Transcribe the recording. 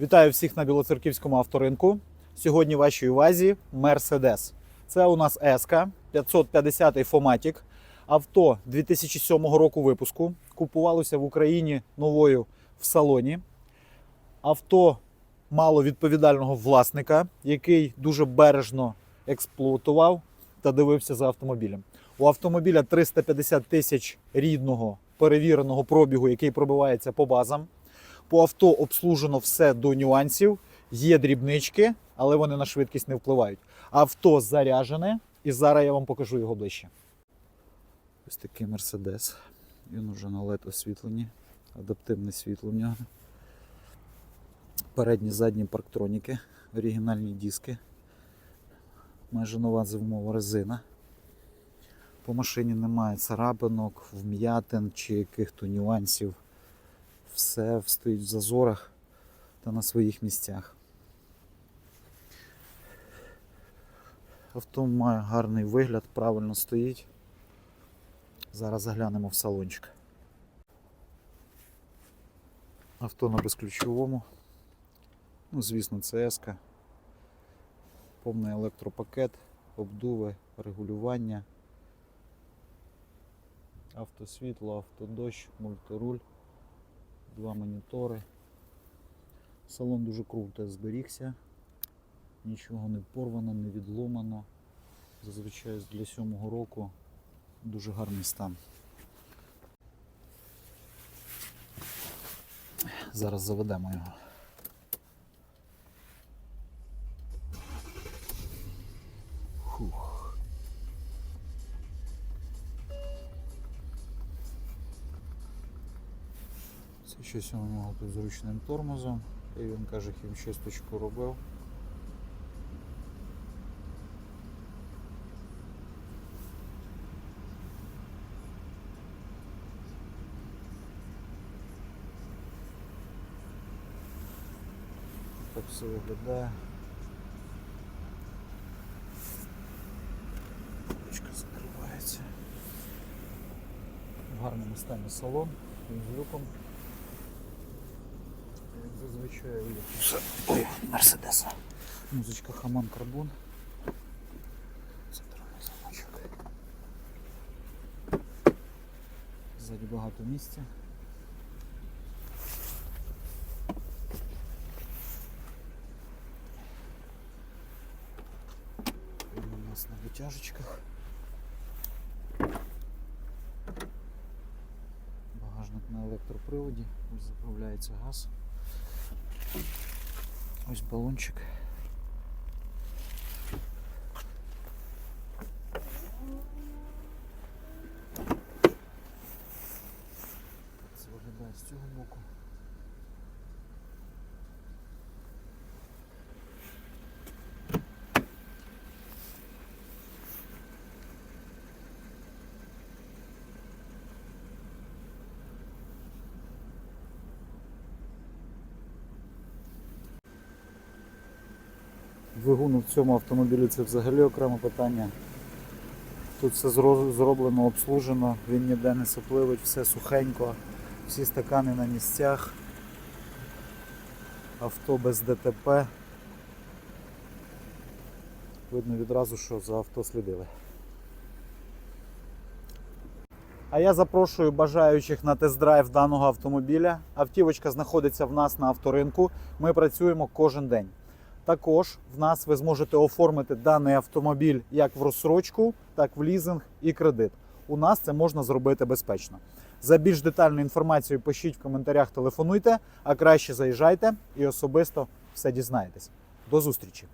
Вітаю всіх на Білоцерківському авторинку. Сьогодні вашій увазі Mercedes. Це у нас S 550 Фоматік. Авто 2007 року випуску. Купувалося в Україні новою в салоні. Авто мало відповідального власника, який дуже бережно експлуатував та дивився за автомобілем. У автомобіля 350 тисяч рідного перевіреного пробігу, який пробивається по базам. По авто обслужено все до нюансів. Є дрібнички, але вони на швидкість не впливають. Авто заряджене, і зараз я вам покажу його ближче. Ось такий Мерседес. Він уже на LED освітленні. Адаптивне світло в нього. Передні задні парктроніки, оригінальні диски. Майже нова зимова резина. По машині немає царапинок, вм'ятин чи яких-то нюансів. Все стоїть в зазорах та на своїх місцях. Авто має гарний вигляд, правильно стоїть. Зараз заглянемо в салончик. Авто на безключовому. Ну, звісно, це еска. Повний електропакет, обдуви, регулювання. Автосвітло, автодощ, мультируль, два монітори. Салон дуже круто зберігся. Нічого не порвано, не відломано. Зазвичай для сьомого року дуже гарний стан. Зараз заведемо його. Це щось у нього тут з тормозом. І він каже, хімчисточку робив. Так все виглядає. Ручка закривається. Гарному стані салон, він з люком. Зазвичай у Ой, Мерседеса. Музичка Хаман Карбон. Центральний замочок. Ззаді багато місця. Він у нас на витяжечках. Багажник на електроприводі. Ось заправляється газ. Ось балончик. Це виглядає з цього боку. Двигун в цьому автомобілі це взагалі окреме питання. Тут все зроблено, обслужено, він ніде не сопливить, все сухенько, всі стакани на місцях. Авто без ДТП. Видно відразу, що за авто слідили. А я запрошую бажаючих на тест-драйв даного автомобіля. Автівочка знаходиться в нас на авторинку. Ми працюємо кожен день. Також в нас ви зможете оформити даний автомобіль як в розсрочку, так в лізинг і кредит. У нас це можна зробити безпечно. За більш детальну інформацію пишіть в коментарях, телефонуйте, а краще заїжджайте і особисто все дізнаєтесь. До зустрічі!